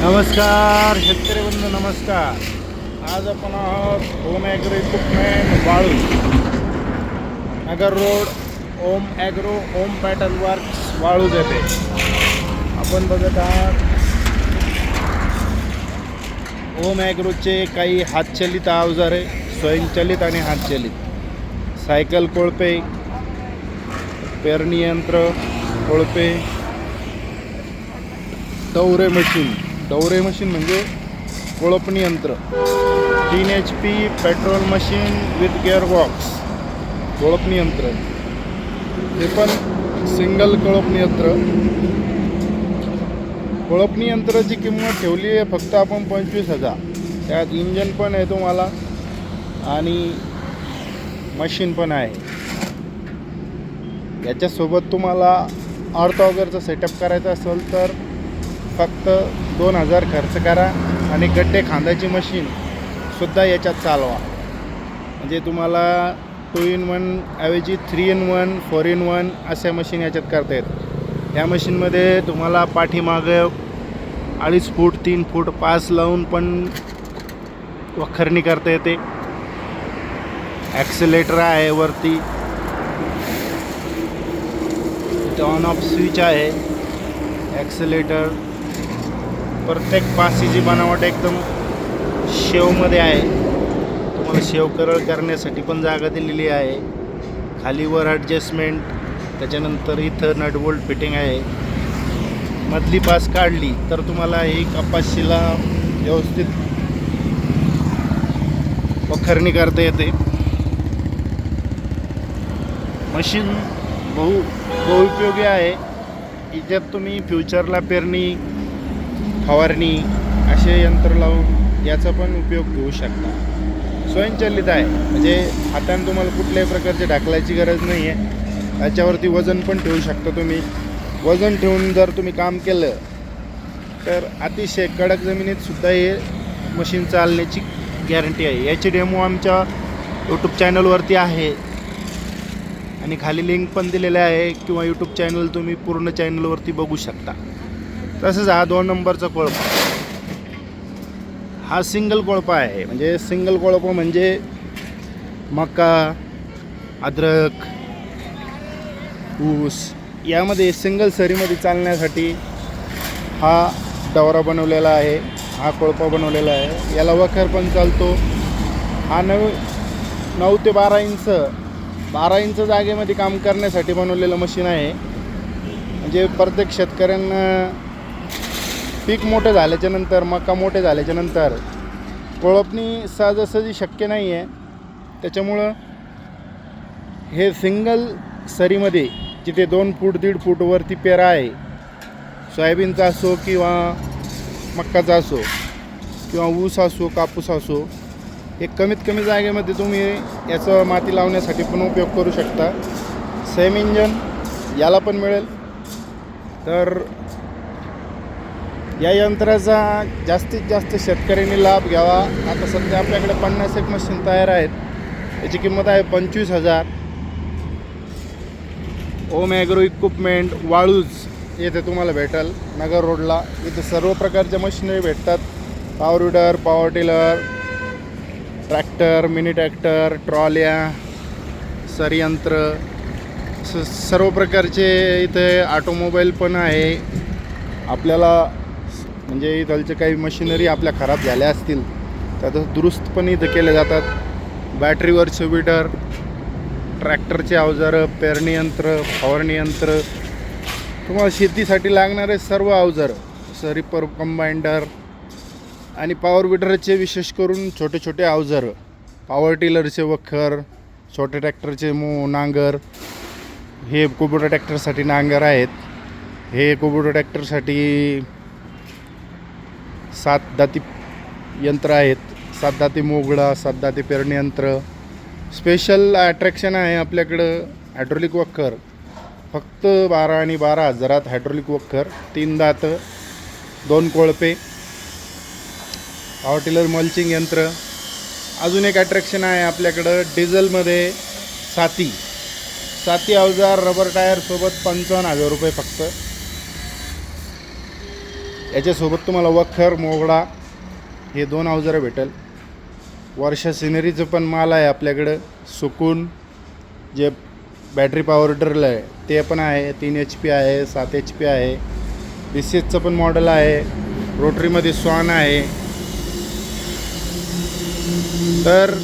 नमस्कार शेतकरी बंधू नमस्कार. आज आपण आहोत ओम ॲग्रो इक्विपमेंट वाळू. Nagar road Om agro Om pattern works वाळू येते आपण बघत आहात ओम ॲग्रोचे काही हातचलित अवजारे स्वयंचलित आणि हातचलित. सायकल कोळपे पेरणी यंत्र कोळपे दौरे मशीन. डवरे मशीन म्हणजे कोळपणी यंत्र. तीन H P petrol machine with gear box कोळपणी यंत्र. हे पण सिंगल कोळपणी यंत्र. कोळपणी यंत्राची किंमत ठेवली आहे फक्त आपण पंचवीस हजार. त्यात इंजन पण आहे तुम्हाला. आणि मशीन पण आहे. याच्यासोबत तुम्हाला अर्थ वगैरेचा सेटअप करायचा असेल तर फक्त दोन हजार खर्च करा आणि गड्डे खांदाची मशीनसुद्धा याच्यात चालवा. म्हणजे तुम्हाला टू इन वन ऐवजी three in one four in one अशा मशीन याच्यात करता येत या मशीनमध्ये तुम्हाला पाठीमागं अडीच फूट तीन फूट पास लावून पण वखरणी करता येते. ॲक्सिलेटर आहे वरती. ऑन ऑफ स्विच आहे. ॲक्सिलेटर प्रत्येक पासीची बनावट एकदम शेवमध्ये आहे. तुम्हाला शेव करळ करण्यासाठी पण जागा दिलेली आहे. खालीवर ॲडजस्टमेंट त्याच्यानंतर इथं नटबोल्ट फिटिंग आहे. मधली पास काढली तर तुम्हाला ही कपाशीला व्यवस्थित वखरणी करता येते. मशीन बहु बहुपयोगी आहे. याच्यात तुम्ही फ्युचरला पेरणी फवारणी असे यंत्र लावून याचा पण उपयोग घेऊ शकता. स्वयंचलित आहे. म्हणजे हाताने तुम्हाला कुठल्याही प्रकारचे ढाकलायची गरज नाही आहे. त्याच्यावरती वजन पण ठेवू शकता तुम्ही. वजन ठेवून जर तुम्ही काम केलं तर अतिशय कडक जमिनीत सुद्धा हे मशीन चालण्याची गॅरंटी आहे. याची डेमो आमच्या यूट्यूब चॅनलवरती आहे. आणि खाली लिंक पण दिलेलं आहे किंवा यूट्यूब चॅनल तुम्ही पूर्ण चॅनलवरती बघू शकता. तसंच हा दोन नंबरचा कोळपा. हा सिंगल कोळपा आहे. म्हणजे सिंगल कोळपा म्हणजे मका अद्रक ऊस यामध्ये सिंगल सरीमध्ये चालण्यासाठी हा डवरा बनवलेला आहे. हा कोळपा बनवलेला आहे. याला वखर पण चालतो. हा नऊ नऊ ते बारा इंच बारा इंच जागेमध्ये काम करण्यासाठी बनवलेलं मशीन आहे. म्हणजे प्रत्येक शेतकऱ्यांना पीक मोठं झाल्याच्यानंतर मका मोठे झाल्याच्यानंतर कोळपणी सहजासहजी शक्य नाही आहे त्याच्यामुळं हे सिंगल सरीमध्ये जिथे दोन फूट दीड फूटवरती पेरा आहे सोयाबीनचा असो किंवा मक्काचा असो किंवा ऊस असो कापूस असो हे कमीत कमी जागेमध्ये तुम्ही याचं माती लावण्यासाठी पण उपयोग करू शकता. सेम इंजन याला पण मिळेल. तर या यंत्राचा जास्तीत जास्त शेतकऱ्यांनी लाभ घ्यावा. आता सध्या आपल्याकडे पन्नास एक मशीन तयार आहेत. याची किंमत आहे पंचवीस हजार. ओम ॲग्रो इक्विपमेंट वाळूज येथे तुम्हाला भेटेल. नगर रोडला इथे सर्व प्रकारच्या मशिनरी भेटतात. Power weeder power tiller tractor mini tractor ट्रॉल्या सरयंत्र स सर्व प्रकारचे इथे ऑटोमोबाईल पण आहे. आपल्याला म्हणजे इथलचे काही मशिनरी आपल्या खराब झाल्या असतील तर आता दुरुस्त पण इथं केले जातात. बॅटरीवर विडर ट्रॅक्टरचे अवजारं पेरणी यंत्र फवारणी यंत्र. तुम्हाला शेतीसाठी लागणारे सर्व अवजारं जसं रिपर कंबाईंडर आणि पॉवर विडरचे विशेष करून छोटे छोटे अवजारं. पॉवर टिलरचे वखर छोटे ट्रॅक्टरचे मो नांगर. हे कुबुटा ट्रॅक्टरसाठी नांगर आहेत. हे कुबुटा ट्रॅक्टरसाठी सात दाती यंत्र आहेत सात दाती मोगळा सात दाती पेरणी यंत्र. स्पेशल अट्रॅक्शन आहे आपल्याकडं हायड्रोलिक वक्कर. फक्त बारा आणि बारा हजारात हायड्रोलिक वक्कर तीन दात दोन कोळपे पावर टिलर मल्चिंग यंत्र. अजून एक अट्रॅक्शन आहे आपल्याकडं डिझेलमध्ये साती. साती अवजार रबर टायरसोबत पंचावन्न हजार रुपये फक्त. याच्यासोबत तुम्हाला वखर मोगडा हे दोन अवजारं भेटेल. वर्षा सिनरीचं पण माल आहे आपल्याकडं. सुकून जे बॅटरी पॉवर ड्रिल आहे ते पण आहे. तीन एच पी आहे सात एच पी आहे. बी सी पण मॉडेल आहे. रोटरीमध्ये स्वान आहे. तर